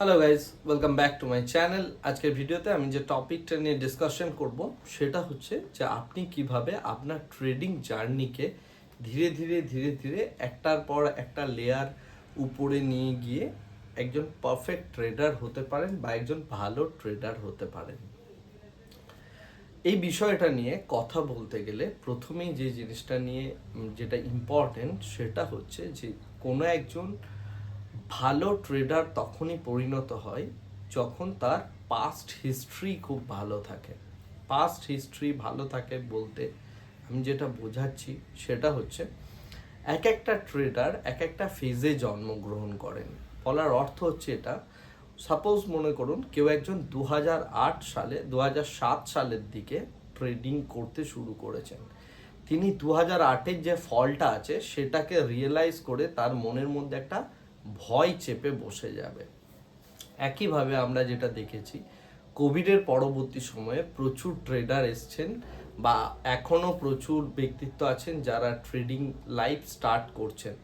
Hello guys welcome back to my channel আজকের ভিডিওতে আমি যে টপিকটা নিয়ে ডিসকাশন করব, সেটা হচ্ছে যে আপনি কীভাবে আপনার ট্রেডিং জার্নিকে ধীরে ধীরে ধীরে ধীরে একটার পর একটা লেয়ার উপরে নিয়ে গিয়ে একজন পারফেক্ট ট্রেডার হতে পারেন বা একজন ভালো ট্রেডার হতে পারেন। এই বিষয়টা নিয়ে কথা বলতে গেলে প্রথমেই যে জিনিসটা নিয়ে যেটা ইম্পর্টেন্ট সেটা হচ্ছে যে কোনো একজন ভালো ট্রেডার তখনই পরিণত হয় যখন তার পাস্ট হিস্ট্রি খুব ভালো থাকে। পাস্ট হিস্ট্রি ভালো থাকে বলতে আমি যেটা বোঝাচ্ছি সেটা হচ্ছে এক একটা ট্রেডার এক একটা ফেজে জন্মগ্রহণ করেন। বলার অর্থ হচ্ছে এটা। সাপোজ মনে করুন কেউ একজন দু হাজার আট সালে দু হাজার সাত সালের দিকে ট্রেডিং করতে শুরু করেছেন। তিনি দু হাজার আটের যে ফলটা আছে সেটাকে রিয়েলাইজ করে তার মনের মধ্যে একটা ভয় চেপে বসে যাবে। একইভাবে আমরা যেটা দেখেছি, কোভিডের পরবর্তী সময়ে প্রচুর ট্রেডার এসছেন বা এখনও প্রচুর ব্যক্তিত্ব আছেন যারা ট্রেডিং লাইফ স্টার্ট করছেন।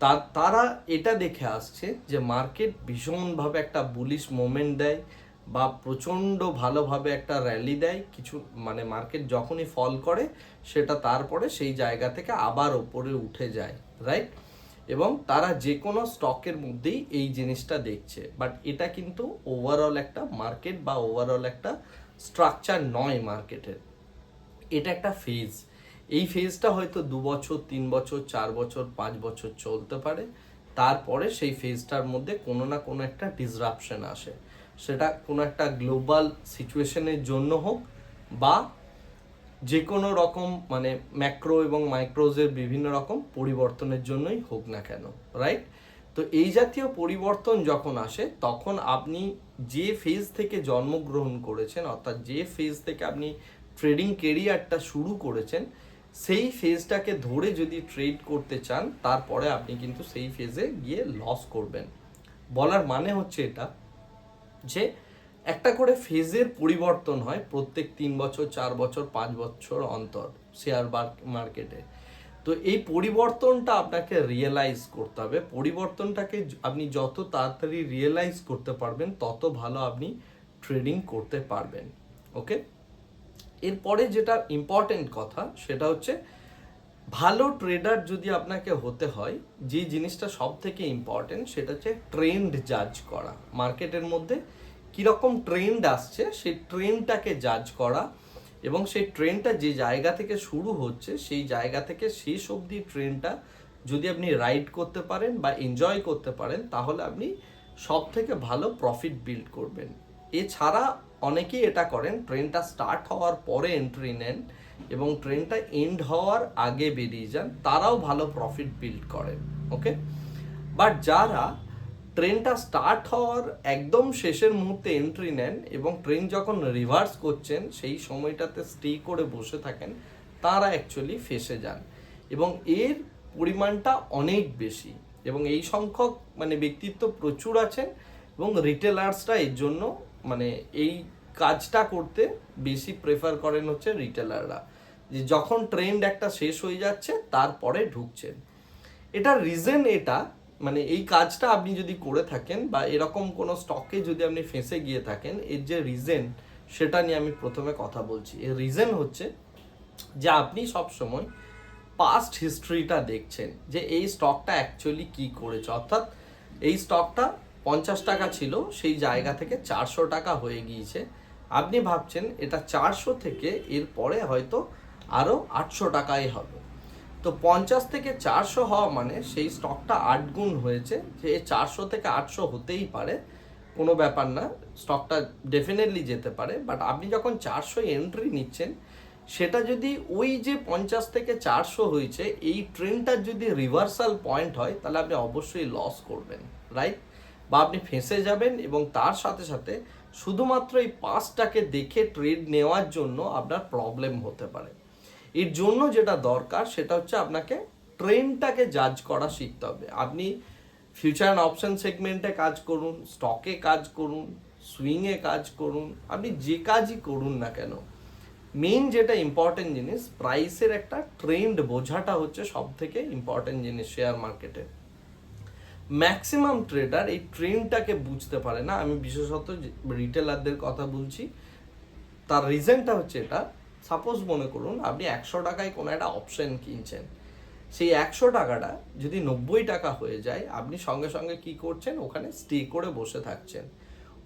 তা, তারা এটা দেখে আসছে যে মার্কেট ভীষণভাবে একটা বুলিশ মোমেন্ট দেয় বা প্রচণ্ড ভালোভাবে একটা র্যালি দেয়। কিছু মানে মার্কেট যখনই ফল করে, সেটা তারপরে সেই জায়গা থেকে আবার ওপরে উঠে যায় রাইট এবং তারা যে কোনো স্টকের মধ্যেই এই জিনিসটা দেখছে। বাট এটা কিন্তু ওভারঅল একটা মার্কেট বা ওভারঅল একটা স্ট্রাকচার নয় মার্কেটের এটা একটা ফেজ এই ফেজটা হয়তো দু বছর, তিন বছর, চার বছর, পাঁচ বছর চলতে পারে। তারপরে সেই ফেজটার মধ্যে কোনো না কোনো একটা ডিসরাপশন আসে। সেটা কোনো একটা গ্লোবাল সিচুয়েশনের জন্য হোক বা যে কোনো রকম মানে ম্যাক্রো এবং মাইক্রোজের বিভিন্ন রকম পরিবর্তনের জন্যই হোক না কেন রাইট তো এই জাতীয় পরিবর্তন যখন আসে, তখন আপনি যে ফেজ থেকে জন্মগ্রহণ করেছেন, অর্থাৎ যে ফেজ থেকে আপনি ট্রেডিং কেরিয়ারটা শুরু করেছেন, সেই ফেজটাকে ধরে যদি ট্রেড করতে চান, তারপরে আপনি কিন্তু সেই ফেজে গিয়ে লস করবেন। বলার মানে হচ্ছে এটা যে একটা করে ফেজের পরিবর্তন হয় প্রত্যেক তিন বছর, চার বছর, পাঁচ বছর অন্তর শেয়ার মার্কেটে তো এই পরিবর্তনটা আপনাকে রিয়েলাইজ করতে হবে। পরিবর্তনটাকে আপনি যত তাড়াতাড়ি রিয়েলাইজ করতে পারবেন, তত ভালো আপনি ট্রেডিং করতে পারবেন। ওকে এরপরে যেটা ইম্পর্টেন্ট কথা, সেটা হচ্ছে ভালো ট্রেডার যদি আপনাকে হতে হয়, যে জিনিসটা সব থেকে ইম্পর্টেন্ট সেটা হচ্ছে ট্রেন্ড জাজ করা। মার্কেটের মধ্যে কীরকম ট্রেন্ড আসছে, সেই ট্রেন্ডটাকে জাজ করা এবং সেই ট্রেনটা যে জায়গা থেকে শুরু হচ্ছে, সেই জায়গা থেকে শেষ অবধি ট্রেনটা যদি আপনি রাইড করতে পারেন বা এনজয় করতে পারেন, তাহলে আপনি সব থেকে ভালো প্রফিট বিল্ড করবেন। এছাড়া অনেকেই এটা করেন ট্রেনটা স্টার্ট হওয়ার পরে এন্ট্রি নেন এবং ট্রেনটা এন্ড হওয়ার আগে বেরিয়ে যান, তারাও ভালো প্রফিট বিল্ড করেন ওকে বাট যারা ট্রেনটা স্টার্ট হওয়ার একদম শেষের মুহূর্তে এন্ট্রি নেন এবং ট্রেন যখন রিভার্স করছেন, সেই সময়টাতে স্টে করে বসে থাকেন, তারা অ্যাকচুয়ালি ফেসে যান। এবং এর পরিমাণটা অনেক বেশি। এবং এই সংখ্যক মানে ব্যক্তিত্ব প্রচুর আছেন এবং রিটেলার্সরা এর জন্য মানে এই কাজটা করতে বেশি প্রেফার করেন হচ্ছে রিটেলাররা যে যখন ট্রেন্ড একটা শেষ হয়ে যাচ্ছে, তারপরে ঢুকছেন। এটার রিজন এটা মানে এই কাজটা আপনি যদি করে থাকেন বা এরকম কোনো স্টকে যদি আপনি ফেঁসে গিয়ে থাকেন, এর যে রিজেন সেটা নিয়ে আমি প্রথমে কথা বলছি। এর রিজেন হচ্ছে যে আপনি সব সময় পাস্ট হিস্ট্রিটা দেখছেন যে এই স্টকটা অ্যাকচুয়ালি কি করেছে। অর্থাৎ এই স্টকটা পঞ্চাশ টাকা ছিল, সেই জায়গা থেকে চারশো টাকা হয়ে গিয়েছে। আপনি ভাবছেন এটা চারশো থেকে এরপরে হয়তো আরও আটশো টাকাই হবে। তো পঞ্চাশ থেকে চারশো হওয়া মানে সেই স্টকটা আট গুণ হয়েছে, যে চারশো থেকে আটশো হতেই পারে, কোনো ব্যাপার না স্টকটা ডেফিনেটলি যেতে পারে বাট আপনি যখন চারশো এন্ট্রি নিচ্ছেন, সেটা যদি ওই যে পঞ্চাশ থেকে চারশো হয়েছে, এই ট্রেনটার যদি রিভার্সাল পয়েন্ট হয়, তাহলে আপনি অবশ্যই লস করবেন রাইট বা আপনি ফেঁসে যাবেন এবং তার সাথে সাথে শুধুমাত্র এই পাঁচটাকে দেখে ট্রেড নেওয়ার জন্য আপনার প্রবলেম হতে পারে। এর জন্য যেটা দরকার সেটা হচ্ছে আপনাকে ট্রেনটাকে জাজ করা শিখতে হবে। আপনি ফিউচার অ্যান্ড অপশন সেগমেন্টে কাজ করুন স্টকে কাজ করুন সুইংয়ে কাজ করুন, আপনি যে কাজই করুন না কেন। মেইন যেটা ইম্পর্টেন্ট জিনিস প্রাইসের একটা ট্রেন্ড বোঝাটা হচ্ছে সব থেকে ইম্পর্টেন্ট জিনিস শেয়ার মার্কেটে ম্যাক্সিমাম ট্রেডার এই ট্রেন্ডটাকে বুঝতে পারে না। আমি বিশেষত রিটেলারদের কথা বলছি, তার রিজনটা হচ্ছে এটা সাপোজ মনে করুন আপনি একশো টাকায় কোনো একটা অপশন কিনছেন। সেই একশো টাকাটা যদি নব্বই টাকা হয়ে যায়, আপনি সঙ্গে সঙ্গে কি করছেন? ওখানে স্টে করে বসে থাকছেন।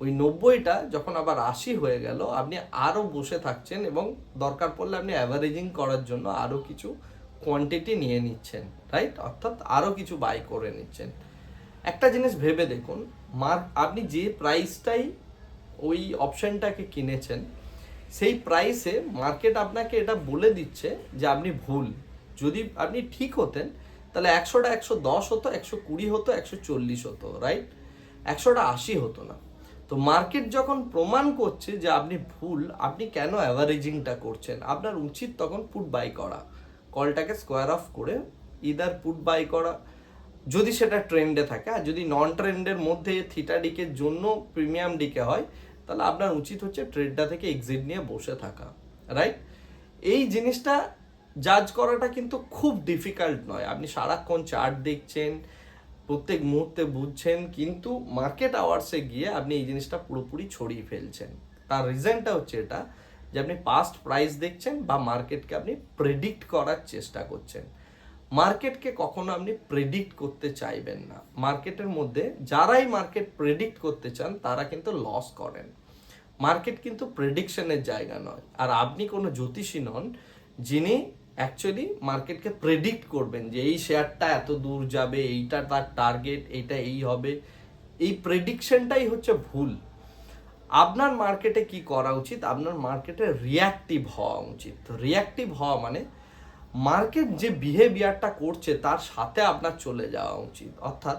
ওই নব্বইটা যখন আবার আশি হয়ে গেল, আপনি আরও বসে থাকছেন এবং দরকার পড়লে আপনি অ্যাভারেজিং করার জন্য আরও কিছু কোয়ান্টিটি নিয়ে নিচ্ছেন রাইট অর্থাৎ আরও কিছু বাই করে নিচ্ছেন। একটা জিনিস ভেবে দেখুন মার্ক আপনি যে প্রাইসটাই ওই অপশনটাকে কিনেছেন সেই প্রাইসে মার্কেট আপনাকে এটা বলে দিচ্ছে যে আপনি ভুল। যদি আপনি ঠিক হতেন, তাহলে একশোটা একশো দশ হতো, একশো কুড়ি হতো, একশো চল্লিশ হতো রাইট একশোটা আশি হতো না। তো মার্কেট যখন প্রমাণ করছে যে আপনি ভুল, আপনি কেন অ্যাভারেজিংটা করছেন? আপনার উচিত তখন পুট বাই করা। কলটাকে স্কোয়ার অফ করে ইদার পুট বাই করা। যদি সেটা ট্রেন্ডে থাকে, আর যদি নন ট্রেন্ডের মধ্যে থিটা ডিকের জন্য প্রিমিয়াম ডিকে হয় তাহলে আপনার উচিত হচ্ছে ট্রেডটা থেকে এক্সিট নিয়ে বসে থাকা রাইট এই জিনিসটা জাজ করাটা কিন্তু খুব ডিফিকাল্ট নয়। আপনি সারাক্ষণ চার্ট দেখছেন, প্রত্যেক মুহূর্তে বুঝছেন, কিন্তু মার্কেট আওয়ার্সে গিয়ে আপনি এই জিনিসটা পুরোপুরি ছড়িয়ে ফেলছেন। তার রিজনটা হচ্ছে এটা যে আপনি পাস্ট প্রাইস দেখছেন বা মার্কেটকে আপনি প্রেডিক্ট করার চেষ্টা করছেন। মার্কেটকে কখনো আপনি প্রেডিক্ট করতে চাইবেন না। মার্কেটের মধ্যে যারাই মার্কেট প্রেডিক্ট করতে চান, তারা কিন্তু লস করেন। মার্কেট কিন্তু প্রেডিকশনের জায়গা নয়। আর আপনি কোনো জ্যোতিষী নন, যিনি অ্যাকচুয়ালি মার্কেটকে প্রেডিক্ট করবেন যে এই শেয়ারটা এত দূর যাবে, এইটা তার টার্গেট এইটা এই হবে। এই প্রেডিকশনটাই হচ্ছে ভুল। আপনার মার্কেটে কি করা উচিত? আপনার মার্কেটে রিয়াক্টিভ হওয়া উচিত। রিয়াক্টিভ হওয়া মানে মার্কেট যে বিহেভিয়ারটা করছে, তার সাথে আপনার চলে যাওয়া উচিত। অর্থাৎ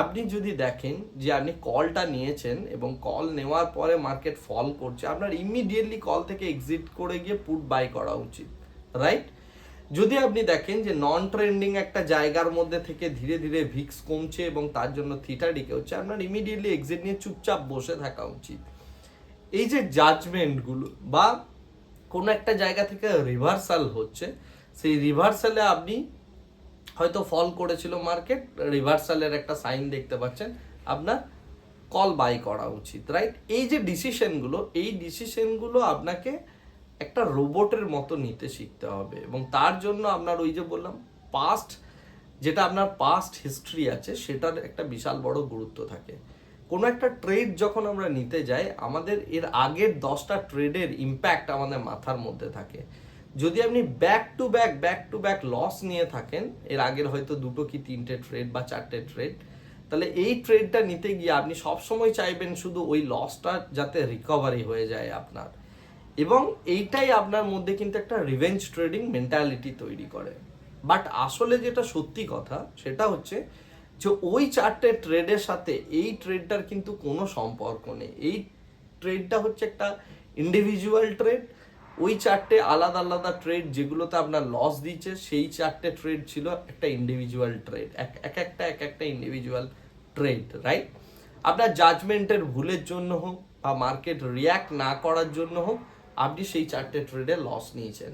আপনি যদি দেখেন যে আপনি কলটা নিয়েছেন এবং কল নেওয়ার পরে মার্কেট ফল করছে, আপনার ইমিডিয়েটলি কল থেকে এক্সিট করে গিয়ে পুট বাই করা উচিত রাইট যদি আপনি দেখেন যে নন ট্রেন্ডিং একটা জায়গার মধ্যে থেকে ধীরে ধীরে ভিক্স কমছে এবং তার জন্য থিটা ডিকে হচ্ছে, আপনার ইমিডিয়েটলি এক্সিট নিয়ে চুপচাপ বসে থাকা উচিত। এই যে জাজমেন্টগুলো বা কোনো একটা জায়গা থেকে রিভার্সাল হচ্ছে সেই রিভার্সালে আপনি হয়তো ফল করেছিল মার্কেট রিভার্সালের একটা সাইন দেখতে পাচ্ছেন। আপনার কল বাই করা উচিত রাইট এই যে ডিসিশনগুলো এই ডিসিশনগুলো আপনাকে একটা রোবটের মতো নিতে শিখতে হবে এবং তার জন্য আপনার ওই যে বললাম পাস্ট যেটা আপনার পাস্ট হিস্ট্রি আছে, সেটার একটা বিশাল বড় গুরুত্ব থাকে। কোনো একটা ট্রেড যখন আমরা নিতে যাই, আমাদের এর আগের দশটা ট্রেডের ইম্প্যাক্ট আমাদের মাথার মধ্যে থাকে। যদি আপনি back to back back to back loss নিয়ে থাকেন, এর আগের হয়তো দুটো কি তিনটে ট্রেড বা চারটে ট্রেড তাহলে এই ট্রেডটা নিতে গিয়ে আপনি সবসময় চাইবেন শুধু ওই লসটা যাতে রিকভারি হয়ে যায় আপনার। এবং এইটাই আপনার মধ্যে কিন্তু একটা রিভেঞ্জ ট্রেডিং মেন্টালিটি তৈরি করে। বাট আসলে যেটা সত্যি কথা, সেটা হচ্ছে যে ওই চারটে ট্রেডের সাথে এই ট্রেডটার কিন্তু কোনো সম্পর্ক নেই। এই ট্রেডটা হচ্ছে একটা ইন্ডিভিজুয়াল ট্রেড ওই চারটে আলাদা আলাদা ট্রেড যেগুলোতে আপনার লস দিচ্ছে, সেই চারটে ট্রেড ছিল একটা ইন্ডিভিজুয়াল ট্রেড এক এক একটা এক একটা ইন্ডিভিজুয়াল ট্রেড রাইট আপনার জাজমেন্টের ভুলের জন্য হোক বা মার্কেট রিয়াক্ট না করার জন্য হোক, আপনি সেই চারটে ট্রেডে লস নিয়েছেন।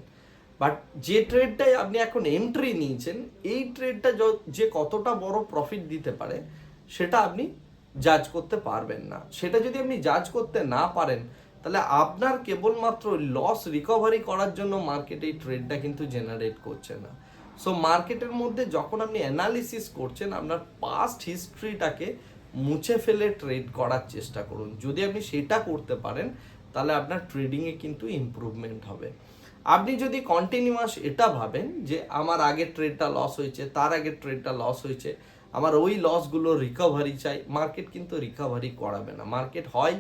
বাট যে ট্রেডটাই আপনি এখন এন্ট্রি নিয়েছেন, এই ট্রেডটা যে কতটা বড় প্রফিট দিতে পারে, সেটা আপনি জাজ করতে পারবেন না। সেটা যদি আপনি জাজ করতে না পারেন তাহলে আপনার কেবলমাত্র লস রিকভারি করার জন্য মার্কেট এই ট্রেডটা কিন্তু জেনারেট করছে না। সো মার্কেটের মধ্যে যখন আপনি অ্যানালিসিস করছেন, আপনার পাস্ট হিস্ট্রিটাকে মুছে ফেলে ট্রেড করার চেষ্টা করুন। যদি আপনি সেটা করতে পারেন, তাহলে আপনার ট্রেডিংয়ে কিন্তু ইম্প্রুভমেন্ট হবে। আপনি যদি কন্টিনিউয়াস এটা ভাবেন যে, আমার আগের ট্রেডটা লস হয়েছে, তার আগের ট্রেডটা লস হয়েছে, আমার ওই লসগুলো রিকভারি চাই। মার্কেট কিন্তু রিকভারি করাবে না। মার্কেট হয়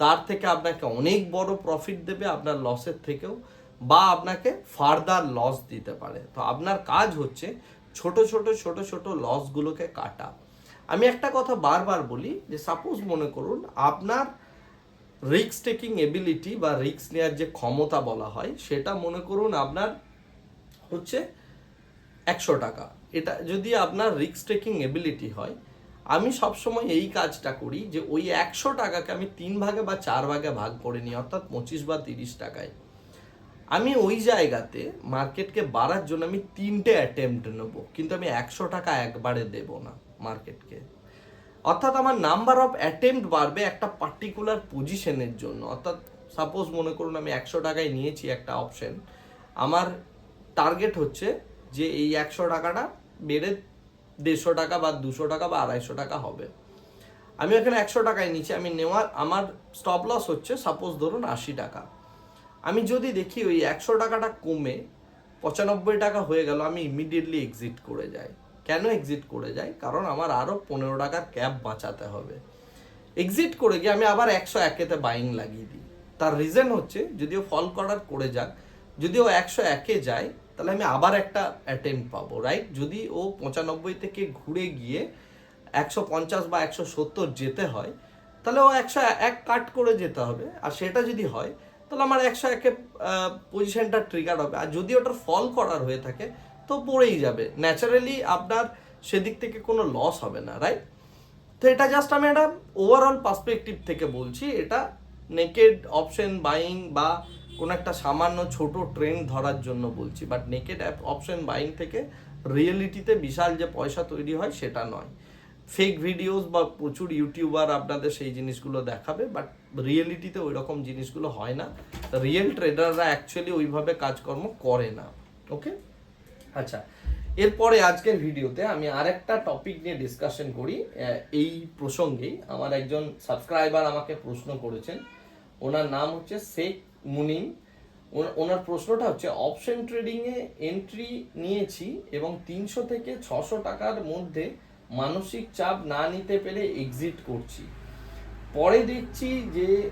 তার থেকে আপনাকে অনেক বড় প্রফিট দেবে আপনার লসের থেকেও বা আপনাকে ফার্দার লস দিতে পারে। তো আপনার কাজ হচ্ছে ছোট ছোট ছোট ছোট লসগুলোকে কাটা। আমি একটা কথা বারবার বলি যে সাপোজ মনে করুন আপনার রিক্স টেকিং এবিলিটি বা রিক্স নেওয়ার যে ক্ষমতা বলা হয়, সেটা মনে করুন আপনার হচ্ছে একশো টাকা। এটা যদি আপনার রিক্স টেকিং এবিলিটি হয় আমি সবসময় এই কাজটা করি যে ওই একশো টাকাকে আমি তিন ভাগে বা চার ভাগে ভাগ করে নিই, অর্থাৎ পঁচিশ বা তিরিশ টাকায়। আমি ওই জায়গাতে মার্কেটকে বাড়ার জন্য আমি তিনটে অ্যাটেম্প্ট নেব, কিন্তু আমি একশো টাকা একবারে দেব না মার্কেটকে। অর্থাৎ আমার নাম্বার অফ অ্যাটেম্প্ট বাড়বে একটা পার্টিকুলার পজিশনের জন্য। অর্থাৎ সাপোজ মনে করুন আমি একশো টাকায় নিয়েছি একটা অপশন আমার টার্গেট হচ্ছে যে এই একশো টাকাটা বেড়ে দেড়শো টাকা বা দুশো টাকা বা আড়াইশো টাকা হবে। আমি এখানে একশো টাকায় নিচে আমি নেওয়ার, আমার স্টপ লস হচ্ছে সাপোজ ধরুন আশি টাকা। আমি যদি দেখি ওই একশো টাকাটা কমে, পঁচানব্বই টাকা হয়ে গেল, আমি ইমিডিয়েটলি এক্সিট করে যাই। কেন এক্সিট করে যাই? কারণ আমার আরও পনেরো টাকার ক্যাব বাঁচাতে হবে। এক্সিট করে গিয়ে আমি আবার একশো একেতে বাইং লাগিয়ে দিই। তার রিজন হচ্ছে, যদিও ফল করার করে যাক, যদিও একশো একে যায় তাহলে আমি আবার একটা অ্যাটেম্প পাবো রাইট যদি ও পঁচানব্বই থেকে ঘুরে গিয়ে একশো পঞ্চাশ বা একশো সত্তর যেতে হয়, তাহলে ও একশো এক কাট করে যেতে হবে। আর সেটা যদি হয়, তাহলে আমার একশো একে পজিশনটা ট্রিগার হবে। আর যদি ওটার ফল করার হয়ে থাকে, তো পড়েই যাবে। ন্যাচারালি আপনার সেদিক থেকে কোনো লস হবে না রাইট তো এটা জাস্ট আমি একটা ওভারঅল পার্সপেক্টিভ থেকে বলছি। এটা নেকেড অপশন বাইং বা কোনো একটা সামান্য ছোট ট্রেন্ড ধরার জন্য বলছি। But naked app option buying থেকে রিয়েলিটিতে বিশাল যে পয়সা তৈরি হয়, সেটা নয়। ফেক ভিডিওস বা প্রচুর ইউটিউবার আপনাদের সেই জিনিসগুলো দেখাবে বাট রিয়েলিটিতে ওই রকম জিনিসগুলো হয় না। রিয়েল ট্রেডাররা অ্যাকচুয়ালি ওইভাবে কাজকর্ম করে না ওকে আচ্ছা এরপরে আজকের ভিডিওতে আমি আরেকটা টপিক নিয়ে ডিসকাশন করি। এই প্রসঙ্গেই আমার একজন সাবস্ক্রাইবার আমাকে প্রশ্ন করেছেন। ওনার নাম হচ্ছে শেখ মুনিম ওনার প্রশ্নটা হচ্ছে অপশন ট্রেডিংয়ে এন্ট্রি নিয়েছি এবং তিনশো থেকে ছশো টাকার মধ্যে মানসিক চাপ না নিতে পেরে এক্সিট করছি। পরে দেখছি যে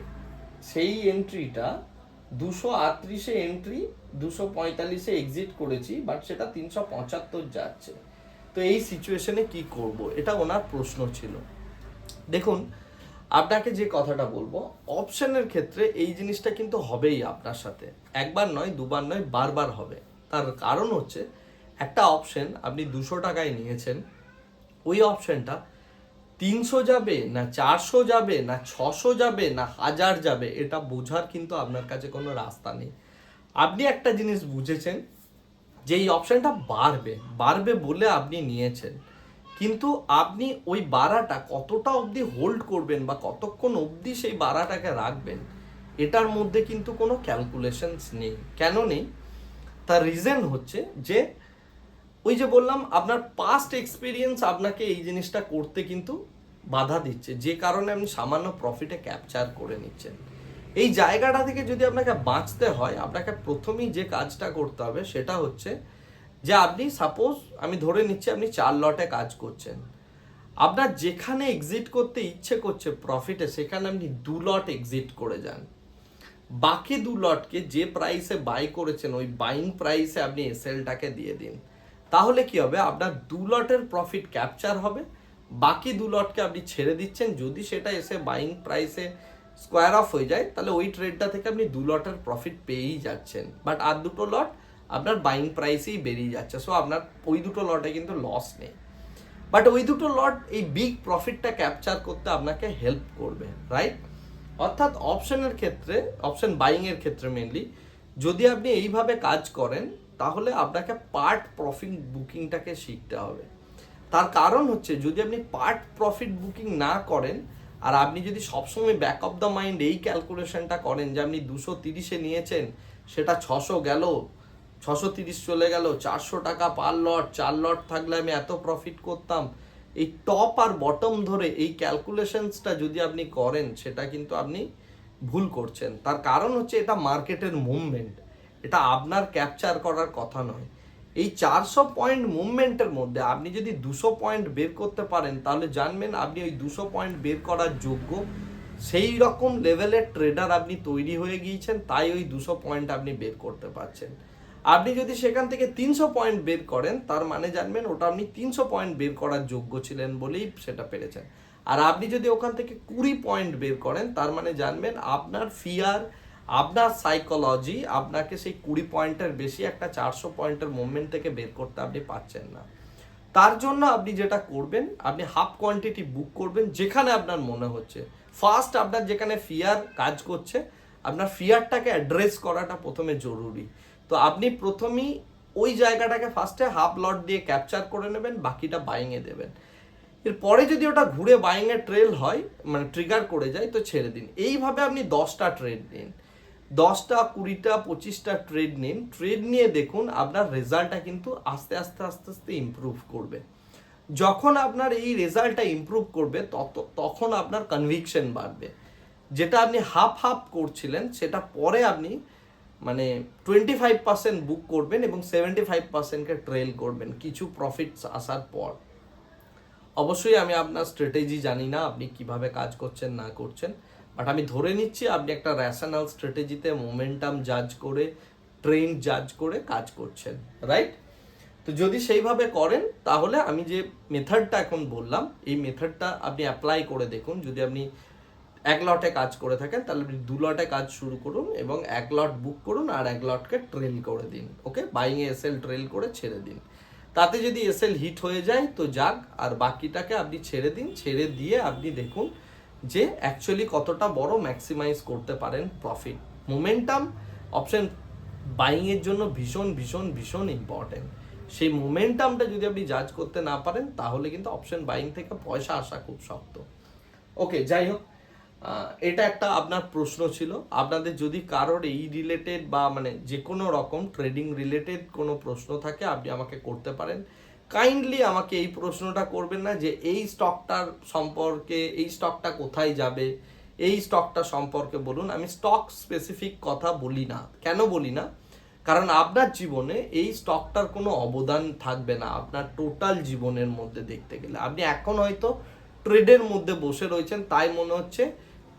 সেই এন্ট্রিটা দুশো আটত্রিশে এন্ট্রি দুশো পঁয়তাল্লিশে এক্সিট করেছি বাট সেটা তিনশো পঁচাত্তর যাচ্ছে। তো এই সিচুয়েশনে কি করব? এটা ওনার প্রশ্ন ছিল। দেখুন আপনাকে যে কথাটা বলব অপশনের ক্ষেত্রে এই জিনিসটা কিন্তু হবেই আপনার সাথে। একবার নয়, দুবার নয়, বারবার হবে। তার কারণ হচ্ছে, একটা অপশন আপনি দুশো টাকায় নিয়েছেন, ওই অপশনটা তিনশো যাবে, না চারশো যাবে, না ছশো যাবে, না হাজার যাবে, এটা বোঝার কিন্তু আপনার কাছে কোনো রাস্তা নেই। আপনি একটা জিনিস বুঝেছেন, যে এই অপশানটা বাড়বে বাড়বে বলে আপনি নিয়েছেন। কিন্তু আপনি ওই বাড়াটা কতটা অবধি হোল্ড করবেন বা কতক্ষণ অবধি সেই বাড়াটাকে রাখবেন, এটার মধ্যে কিন্তু কোনো ক্যালকুলেশনস নেই। কেন নেই? তার রিজন হচ্ছে যে, ওই যে বললাম, আপনার পাস্ট এক্সপিরিয়েন্স আপনাকে এই জিনিসটা করতে কিন্তু বাধা দিচ্ছে। যে কারণে আপনি সামান্য প্রফিটে ক্যাপচার করে নিচ্ছেন। এই জায়গাটা থেকে যদি আপনাকে বাঁচতে হয়, আপনাকে প্রথমেই যে কাজটা করতে হবে সেটা হচ্ছে যে আপনি সাপোজ আমি ধরে নিচ্ছি আপনি চার লটে কাজ করছেন। আপনার যেখানে এক্সিট করতে ইচ্ছে করছে প্রফিটে সেখানে আপনি দু লট এক্সিট করে যান। বাকি দু লটকে যে প্রাইসে বাই করেছেন, ওই বাইং প্রাইসে আপনি এসএলটাকে দিয়ে দিন। তাহলে কি হবে? আপনার দু লটের প্রফিট ক্যাপচার হবে। বাকি দু লটকে আপনি ছেড়ে দিচ্ছেন। যদি সেটা এসে বাইং প্রাইসে স্কোয়ার অফ হয়ে যায়, তাহলে ওই ট্রেডটা থেকে আপনি দু লটের প্রফিট পেয়েই যাচ্ছেন। বাট আর দুটো লট আপনার বাইং প্রাইসেই বেরিয়ে যাচ্ছে। সো আপনার ওই দুটো লটে কিন্তু লস নেই। বাট ওই দুটো লট এই বিগ প্রফিটটা ক্যাপচার করতে আপনাকে হেল্প করবে রাইট অর্থাৎ অপশনের ক্ষেত্রে অপশন বাইংয়ের ক্ষেত্রে মেনলি যদি আপনি এইভাবে কাজ করেন, তাহলে আপনাকে পার্ট প্রফিট বুকিংটাকে শিখতে হবে। তার কারণ হচ্ছে, যদি আপনি পার্ট প্রফিট বুকিং না করেন, আর আপনি যদি সবসময় ব্যাক অফ দ্য মাইন্ড এই ক্যালকুলেশনটা করেন যে আপনি দুশো তিরিশে নিয়েছেন, সেটা ছশো গেল ছশো তিরিশ চলে গেল, চারশো টাকা পার লট চার লট থাকলে আমি এত প্রফিট করতাম। এই টপ আর বটম ধরে এই ক্যালকুলেশনসটা যদি আপনি করেন, সেটা কিন্তু আপনি ভুল করছেন। তার কারণ হচ্ছে এটা মার্কেটের মুভমেন্ট এটা আপনার ক্যাপচার করার কথা নয়। এই চারশো পয়েন্ট মুভমেন্টের মধ্যে আপনি যদি দুশো পয়েন্ট বের করতে পারেন, তাহলে জানবেন আপনি ওই দুশো পয়েন্ট বের করার যোগ্য। সেই রকম লেভেলের ট্রেডার আপনি তৈরি হয়ে গিয়েছেন, তাই ওই দুশো পয়েন্ট আপনি বের করতে পারছেন। আপনি যদি সেখান থেকে তিনশো পয়েন্ট বের করেন, তার মানে জানবেন ওটা আপনি তিনশো পয়েন্ট বের করার যোগ্য ছিলেন বলেই সেটা পেরেছেন। আর আপনি যদি ওখান থেকে কুড়ি পয়েন্ট বের করেন, তার মানে জানবেন আপনার ফিয়ার আপনার সাইকোলজি আপনাকে সেই কুড়ি পয়েন্টের বেশি একটা চারশো পয়েন্টের মুভমেন্ট থেকে বের করতে আপনি পাচ্ছেন না। তার জন্য আপনি যেটা করবেন, আপনি হাফ কোয়ান্টিটি বুক করবেন, যেখানে আপনার মনে হচ্ছে। ফার্স্ট আপনার যেখানে ফিয়ার কাজ করছে, আপনার ফিয়ারটাকে অ্যাড্রেস করাটা প্রথমে জরুরি। তো আপনি প্রথমেই ওই জায়গাটাকে ফার্স্টে হাফ লট দিয়ে ক্যাপচার করে নেবেন, বাকিটা বাইংয়ে দেবেন। এরপরে যদি ওটা ঘুরে বাইং এর ট্রেল হয় মানে ট্রিগার করে যায়, তো ছেড়ে দিন। এইভাবে আপনি দশটা ট্রেড নিন। দশটা, কুড়িটা, পঁচিশটা ট্রেড নিন। ট্রেড নিয়ে দেখুন, আপনার রেজাল্টটা কিন্তু আস্তে আস্তে আস্তে আস্তে ইমপ্রুভ করবে। যখন আপনার এই রেজাল্টটা ইমপ্রুভ করবে, তত, তখন আপনার কনভিকশন বাড়বে। যেটা আপনি হাফ হাফ করছিলেন, সেটা পরে আপনি মানে টোয়েন্টি ফাইভ পার্সেন্ট বুক করবেন এবং সেভেন্টি ফাইভ পার্সেন্টকে ট্রেল করবেন, কিছু প্রফিটস আসার পর। অবশ্যই আমি আপনার স্ট্র্যাটেজি জানি না, আপনি কীভাবে কাজ করছেন, না করছেন বাট আমি ধরে নিচ্ছি আপনি একটা র্যাশনাল স্ট্র্যাটেজিতে মোমেন্টাম জাজ করে ট্রেন জাজ করে কাজ করছেন রাইট তো যদি সেইভাবে করেন, তাহলে আমি যে মেথডটা এখন বললাম, এই মেথডটা আপনি অ্যাপ্লাই করে দেখুন। যদি আপনি এক লটে কাজ করে থাকেন, তাহলে আপনি দু লটে কাজ শুরু করুন এবং এক লট বুক করুন আর এক লটকে ট্রেল করে দিন ওকে বাইং এ এসএল ট্রেল করে ছেড়ে দিন। তাতে যদি এসএল হিট হয়ে যায়, তো যাক, আর বাকিটাকে আপনি ছেড়ে দিন, ছেড়ে দিয়ে আপনি দেখুন যে অ্যাকচুয়ালি কতটা বড় ম্যাক্সিমাইজ করতে পারেন প্রফিট মোমেন্টাম অপশন বাইং এর জন্য ভীষণ ভীষণ ভীষণ ইম্পর্টেন্ট সেই মোমেন্টামটা যদি আপনি জাজ করতে না পারেন, তাহলে কিন্তু অপশন বাইং থেকে পয়সা আসা খুব শক্ত। ওকে যাই হোক এটা একটা আপনার প্রশ্ন ছিল। আপনাদের যদি কারোর এই রিলেটেড বা মানে যে কোনো রকম ট্রেডিং রিলেটেড কোনো প্রশ্ন থাকে, আপনি আমাকে করতে পারেন। কাইন্ডলি আমাকে এই প্রশ্নটা করবেন না যে, এই স্টকটার সম্পর্কে, এই স্টকটা কোথায় যাবে, এই স্টকটা সম্পর্কে বলুন। আমি স্টক স্পেসিফিক কথা বলি না। কেন বলি না? কারণ আপনার জীবনে এই স্টকটার কোনো অবদান থাকবে না আপনার টোটাল জীবনের মধ্যে দেখতে গেলে। আপনি এখন হয়তো ট্রেডের মধ্যে বসে রয়েছেন, তাই মনে হচ্ছে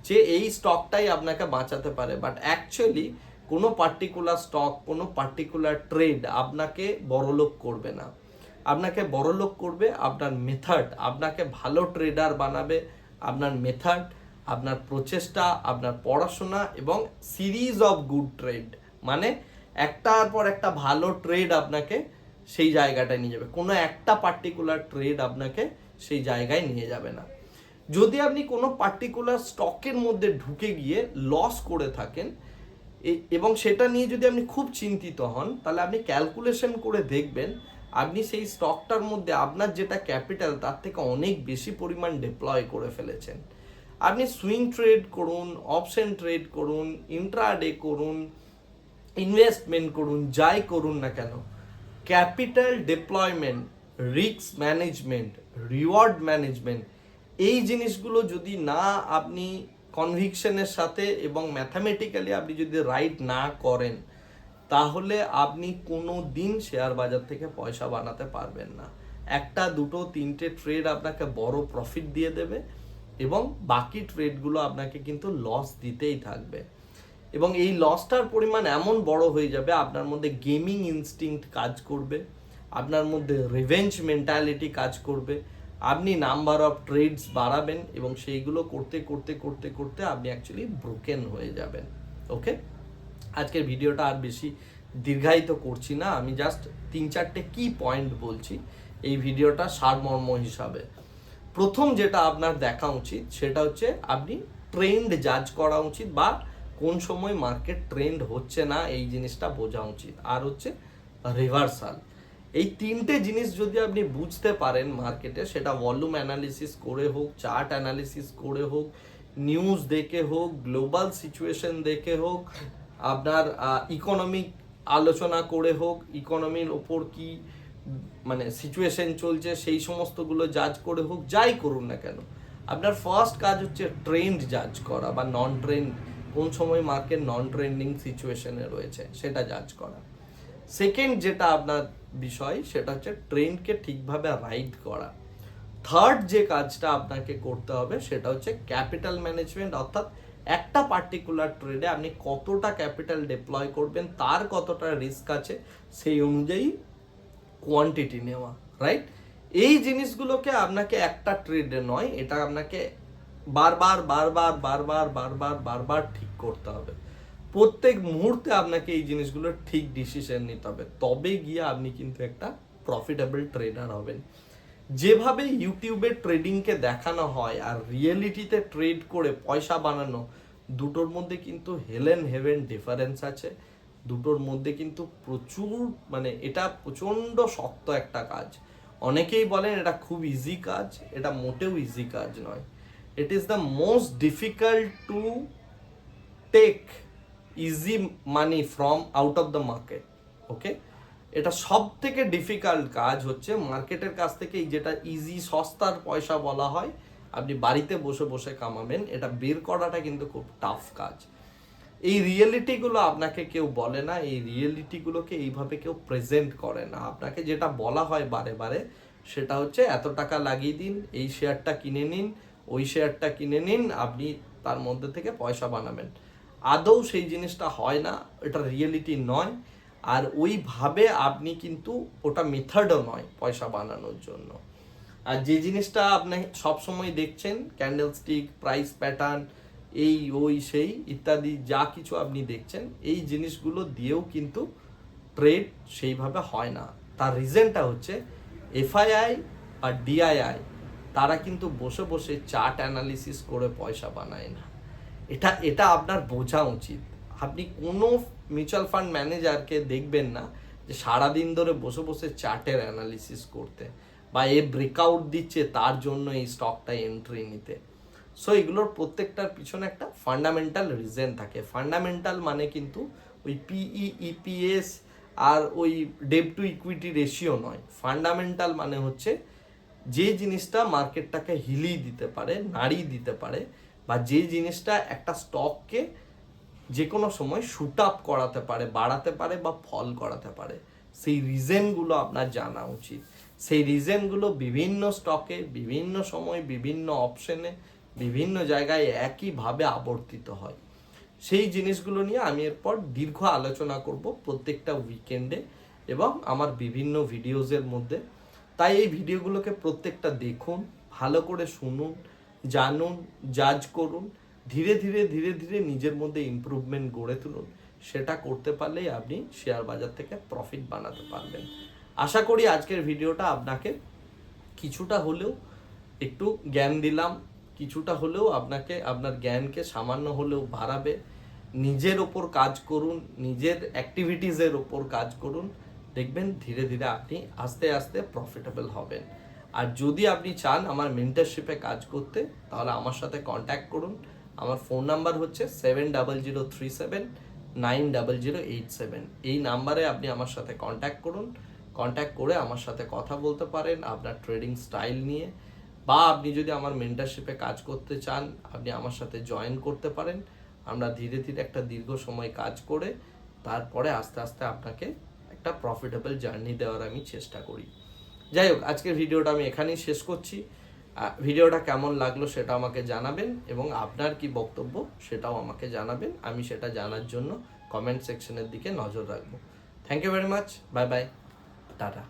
যে এই স্টকটাই আপনাকে বাঁচাতে পারে বাট অ্যাকচুয়ালি কোনো পার্টিকুলার স্টক কোনো পার্টিকুলার ট্রেড আপনাকে বড়লোক করবে না। আপনাকে বড়লোক করবে আপনার মেথড আপনাকে ভালো ট্রেডার বানাবে আপনার মেথড আপনার প্রচেষ্টা, আপনার পড়াশোনা এবং সিরিজ অফ গুড ট্রেড মানে একটার পর একটা ভালো ট্রেড আপনাকে সেই জায়গাটায় নিয়ে যাবে। কোনো একটা পার্টিকুলার ট্রেড আপনাকে সেই জায়গায় নিয়ে যাবে না। যদি আপনি কোনো পার্টিকুলার স্টকের মধ্যে ঢুকে গিয়ে লস করে থাকেন এবং সেটা নিয়ে যদি আপনি খুব চিন্তিত হন, তাহলে আপনি ক্যালকুলেশন করে দেখবেন, আপনি সেই স্টকটার মধ্যে আপনার যেটা ক্যাপিটাল তার থেকে অনেক বেশি পরিমাণ ডিপ্লয় করে ফেলেছেন। আপনি সুইং ট্রেড করুন অপশন ট্রেড করুন ইন্ট্রাডে করুন ইনভেস্টমেন্ট করুন, যাই করুন না কেন capital deployment risk management reward management এই জিনিসগুলো যদি না আপনি কনভিকশনের সাথে এবং ম্যাথামেটিক্যালি আপনি যদি রাইট না করেন, তাহলে আপনি কোনো দিন শেয়ার বাজার থেকে পয়সা বানাতে পারবেন না। একটা, দুটো, তিনটে ট্রেড আপনাকে বড় প্রফিট দিয়ে দেবে এবং বাকি ট্রেডগুলো আপনাকে কিন্তু লস দিতেই থাকবে। এবং এই লসটার পরিমাণ এমন বড় হয়ে যাবে, আপনার মধ্যে গেমিং ইনস্টিংক্ট কাজ করবে, আপনার মধ্যে রিভেঞ্জ মেন্টালিটি কাজ করবে আপনি নাম্বার অফ ট্রেডস বাড়াবেন এবং সেইগুলো করতে করতে করতে করতে আপনি অ্যাকচুয়ালি ব্রোকেন হয়ে যাবেন ওকে আজকের ভিডিওটা আর বেশি দীর্ঘায়িত করছি না, আমি জাস্ট তিন চারটে কি পয়েন্ট বলছি এই ভিডিওটা সারমর্ম হিসাবে। প্রথম যেটা আপনার দেখা উচিত সেটা হচ্ছে আপনি ট্রেন্ড জাজ করা উচিত বা কোন সময় মার্কেট ট্রেন্ড হচ্ছে না এই জিনিসটা বোঝা উচিত। আর হচ্ছে রিভার্সাল এই তিনটে জিনিস যদি আপনি বুঝতে পারেন মার্কেটে, সেটা ভলিউম অ্যানালিসিস করে হোক চার্ট অ্যানালিসিস করে হোক নিউজ দেখে হোক গ্লোবাল সিচুয়েশন দেখে হোক, আপনার ইকোনমিক আলোচনা করে হোক ইকোনমির ওপর কি মানে সিচুয়েশন চলছে, সেই সমস্তগুলো জাজ করে হোক, যাই করুন না কেন। আপনার ফার্স্ট কাজ হচ্ছে ট্রেন্ড জাজ করা বা নন ট্রেন্ড কোন সময় মার্কেট নন ট্রেন্ডিং সিচুয়েশনে রয়েছে, সেটা জাজ করা। সেকেন্ড যেটা আপনার বিষয় সেটা হচ্ছে ট্রেন্ডকে ঠিকভাবে রাইড করা। থার্ড যে কাজটা আপনাকে করতে হবে সেটা হচ্ছে ক্যাপিটাল ম্যানেজমেন্ট অর্থাৎ একটা পার্টিকুলার ট্রেডে আপনি কতটা ক্যাপিটাল ডিপ্লয় করবেন, তার কতটা রিস্ক আছে, সেই অনুযায়ী কোয়ান্টিটি নেওয়া রাইট এই জিনিসগুলোকে আপনাকে একটা ট্রেডে নয়, এটা আপনাকে বারবার বারবার বারবার বারবার বারবার ঠিক করতে হবে। প্রত্যেক মুহূর্তে আপনাকে এই জিনিসগুলো ঠিক ডিসিশন নিতে হবে। তবে গিয়ে আপনি কিন্তু একটা প্রফিটেবল ট্রেডার হবেন। যেভাবে ইউটিউবে ট্রেডিংকে দেখানো হয় আর রিয়েলিটিতে ট্রেড করে পয়সা বানানো, দুটোর মধ্যে কিন্তু হেলেন হেভেন ডিফারেন্স আছে। দুটোর মধ্যে কিন্তু প্রচুর মানে এটা প্রচণ্ড শক্ত একটা কাজ। অনেকেই বলেন এটা খুব ইজি কাজ, এটা মোটেও ইজি কাজ নয়। It is the most difficult to take easy money from out of the market okay এটা সব থেকে ডিফিকাল্ট কাজ হচ্ছে মার্কেটের কাছ থেকে যেটা ইজি সস্তার পয়সা বলা হয়, আপনি বাড়িতে বসে বসে কামাবেন, এটা বের করাটা কিন্তু খুব টাফ কাজ। এই রিয়েলিটিগুলো আপনাকে কেউ বলে না, এই রিয়েলিটিগুলোকে এইভাবে কেউ প্রেজেন্ট করে না। আপনাকে যেটা বলা হয় বারে বারে, সেটা হচ্ছে এত টাকা লাগিয়ে দিন, এই শেয়ারটা কিনে নিন, ওই শেয়ারটা কিনে নিন, আপনি তার মধ্যে থেকে পয়সা বানাবেন। আদৌ সেই জিনিসটা হয় না, এটা রিয়েলিটি নয়। আর ওইভাবে আপনি কিন্তু ওটা মেথডও নয় পয়সা বানানোর জন্য। আর যে জিনিসটা আপনি সবসময় দেখছেন ক্যান্ডেল স্টিক প্রাইস প্যাটার্ন এই, ওই, সেই ইত্যাদি যা কিছু আপনি দেখছেন, এই জিনিসগুলো দিয়েও কিন্তু ট্রেড সেইভাবে হয় না। তার রিজনটা হচ্ছে এফআইআই আর ডিআইআই তারা কিন্তু বসে বসে চার্ট অ্যানালিসিস করে পয়সা বানায় না। এটা এটা আপনার বোঝা উচিত। আপনি কোনো মিউচুয়াল ফান্ড ম্যানেজারকে দেখবেন না যে সারাদিন ধরে বসে বসে চার্টের অ্যানালিসিস করতে বা এ ব্রেকআউট দিচ্ছে তার জন্য এই স্টকটা এন্ট্রি নিতে। সো এগুলোর প্রত্যেকটার পিছনে একটা ফান্ডামেন্টাল রিজন থাকে। ফান্ডামেন্টাল মানে কিন্তু ওই পিই ইপিএস আর ওই ডেপ টু ইকুইটি রেশিও নয়। ফান্ডামেন্টাল মানে হচ্ছে যে জিনিসটা মার্কেটটাকে হিলিয়ে দিতে পারে, নাড়িয়ে দিতে পারে বা যে জিনিসটা একটা স্টককে যে কোনো সময় শুট আপ করাতে পারে, বাড়াতে পারে বা ফল করাতে পারে, সেই রিজনগুলো আপনার জানা উচিত। সেই রিজনগুলো বিভিন্ন স্টকে, বিভিন্ন সময়, বিভিন্ন অপশনে, বিভিন্ন জায়গায় একইভাবে আবর্তিত হয়। সেই জিনিসগুলো নিয়ে আমি এরপর দীর্ঘ আলোচনা করব প্রত্যেকটা উইকেন্ডে এবং আমার বিভিন্ন ভিডিওজের মধ্যে। তাই এই ভিডিওগুলোকে প্রত্যেকটা দেখুন, ভালো করে শুনুন জানুন জাজ করুন, ধীরে ধীরে ধীরে ধীরে নিজের মধ্যে ইমপ্রুভমেন্ট গড়ে তুলুন। সেটা করতে পারলেই আপনি শেয়ার বাজার থেকে প্রফিট বানাতে পারবেন। আশা করি আজকের ভিডিওটা আপনাকে কিছুটা হলেও একটু জ্ঞান দিলাম, কিছুটা হলেও আপনাকে, আপনার জ্ঞানকে সামান্য হলেও বাড়াবে। নিজের ওপর কাজ করুন, নিজের অ্যাক্টিভিটিসের ওপর কাজ করুন। দেখবেন ধীরে ধীরে আপনি আস্তে আস্তে প্রফিটেবল হবেন। আর যদি আপনি চান আমার মেন্টারশিপে কাজ করতে, তাহলে আমার সাথে কন্ট্যাক্ট করুন। আমার ফোন নাম্বার হচ্ছে seven double zero three seven nine double zero eight seven এই নাম্বারে আপনি আমার সাথে কন্ট্যাক্ট করুন। কন্ট্যাক্ট করে আমার সাথে কথা বলতে পারেন আপনার ট্রেডিং স্টাইল নিয়ে। বা আপনি যদি আমার মেন্টারশিপে কাজ করতে চান, আপনি আমার সাথে জয়েন করতে পারেন। আমরা ধীরে ধীরে একটা দীর্ঘ সময় কাজ করে, তারপরে আস্তে আস্তে আপনাকে একটা প্রফিটেবল জার্নি দেওয়ার আমি চেষ্টা করি। যাই হোক, আজকের ভিডিওটা আমি এখানেই শেষ করছি। ভিডিওটা কেমন লাগল সেটা আমাকে জানাবেন এবং আপনার কি বক্তব্য সেটাও আমাকে জানাবেন। আমি সেটা জানার জন্য কমেন্ট সেকশনের দিকে নজর রাখব। Thank you very much bye bye tata